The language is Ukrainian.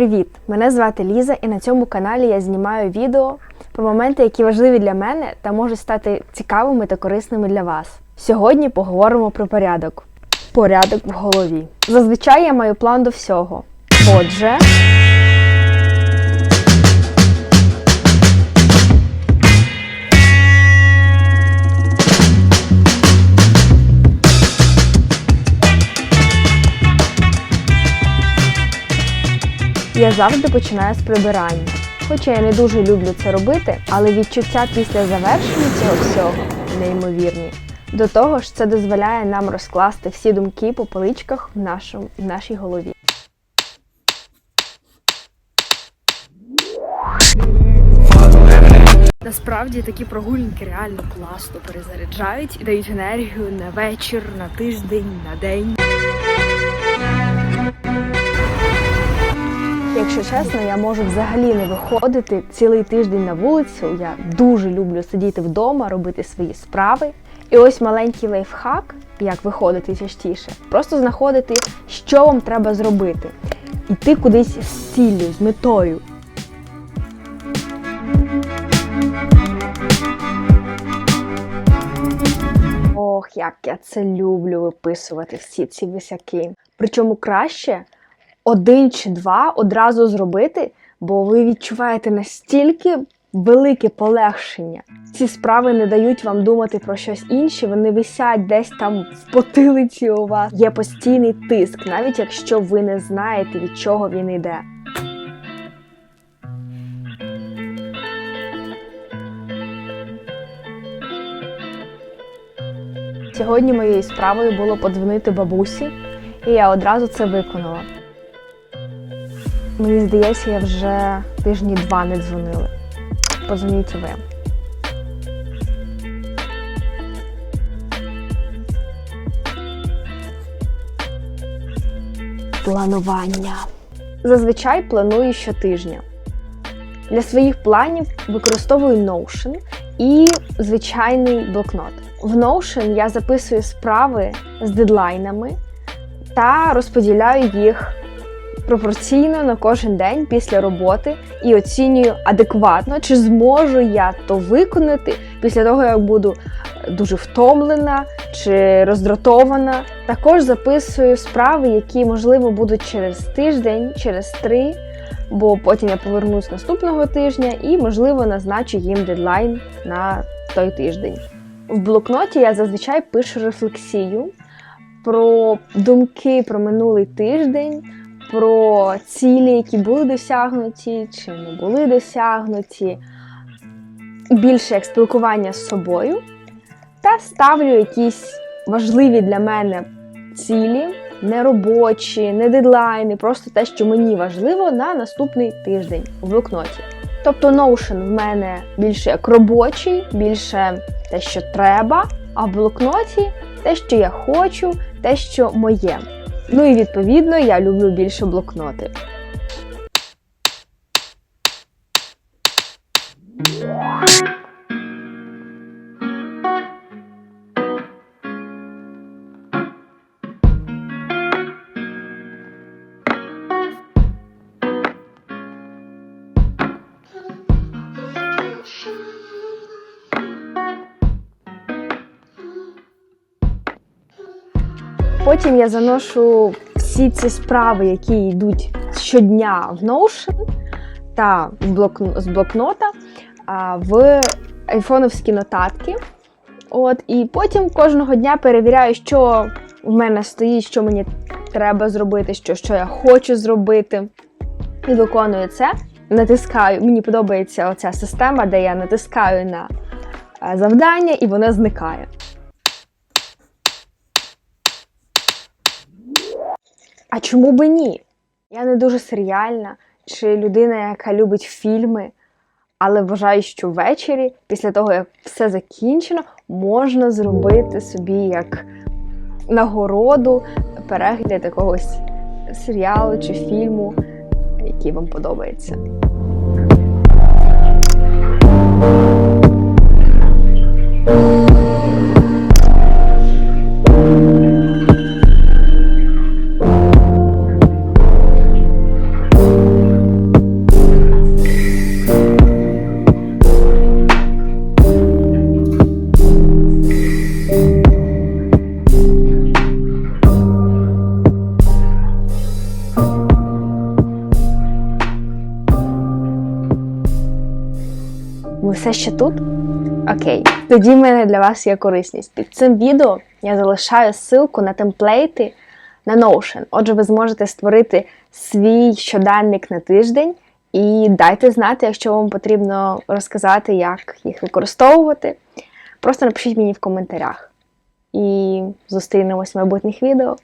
Привіт! Мене звати Ліза, і на цьому каналі я знімаю відео про моменти, які важливі для мене та можуть стати цікавими та корисними для вас. Сьогодні поговоримо про порядок. Порядок в голові. Зазвичай я маю план до всього. Отже, завжди починаю з прибирання. Хоча я не дуже люблю це робити, але відчуття після завершення цього всього неймовірні. До того ж, це дозволяє нам розкласти всі думки по поличках в, нашому, в нашій голові. Насправді такі прогулянки реально класно перезаряджають і дають енергію на вечір, на тиждень, на день. Якщо чесно, я можу взагалі не виходити цілий тиждень на вулицю. Я дуже люблю сидіти вдома, робити свої справи. І ось маленький лайфхак, як виходити частіше, просто знаходити, що вам треба зробити. Іти кудись з ціллю, з метою. Ох, як я це люблю виписувати всі ці висяки. Причому краще один чи два одразу зробити, бо ви відчуваєте настільки велике полегшення. Ці справи не дають вам думати про щось інше, вони висять десь там в потилиці у вас. Є постійний тиск, навіть якщо ви не знаєте, від чого він йде. Сьогодні моєю справою було подзвонити бабусі, і я одразу це виконала. Мені здається, я вже тижні два не дзвонили. Позвоніть ви. Планування. Зазвичай планую щотижня. Для своїх планів використовую Notion і звичайний блокнот. В Notion я записую справи з дедлайнами та розподіляю їх пропорційно на кожен день після роботи і оцінюю адекватно, чи зможу я то виконати після того, як буду дуже втомлена чи роздратована. Також записую справи, які, можливо, будуть через тиждень, через три, бо потім я повернусь наступного тижня і, можливо, назначу їм дедлайн на той тиждень. В блокноті я зазвичай пишу рефлексію про думки про минулий тиждень про цілі, які були досягнуті чи не були досягнуті, більше як спілкування з собою, та ставлю якісь важливі для мене цілі, не робочі, не дедлайни, просто те, що мені важливо на наступний тиждень у блокноті. Тобто Notion в мене більше як робочий, більше те, що треба, а в блокноті те, що я хочу, те, що моє. Ну і відповідно я люблю більше блокноти. Потім я заношу всі ці справи, які йдуть щодня в Notion та з блокнота в айфоновські нотатки. От, І потім кожного дня перевіряю, що в мене стоїть, що мені треба зробити, що, що я хочу зробити. І виконую це. Натискаю, мені подобається оця система, де я натискаю на завдання, і воно зникає. А чому би ні? Я не дуже серіальна чи людина, яка любить фільми, але вважаю, що ввечері, після того, як все закінчено, можна зробити собі як нагороду перегляд якогось серіалу чи фільму, який вам подобається. Ви все ще тут? Окей. Тоді в мене для вас є корисність. Під цим відео я залишаю ссылку на темплейти на Notion. Отже, ви зможете створити свій щоденник на тиждень і дайте знати, якщо вам потрібно розказати, як їх використовувати. Просто напишіть мені в коментарях. І зустрінемось в майбутніх відео.